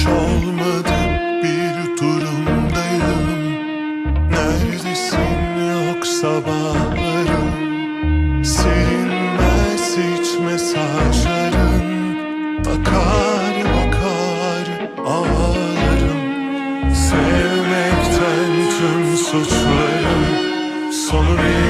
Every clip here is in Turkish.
hiç bir durumdayım. Neredesin yok sabahlarım? Silinmez hiç mesajların Akar bakar ağlarım. Sevmekten tüm suçlarım. Sonu bir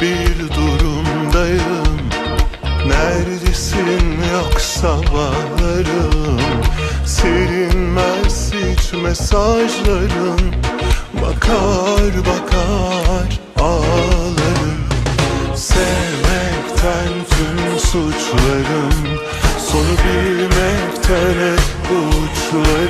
bir durumdayım. Neredesin yoksa bağlarım? Silinmez hiç mesajların Bakar bakar ağlarım. Sevmekten tüm suçlarım. Sonu bilmekten hep uçlarım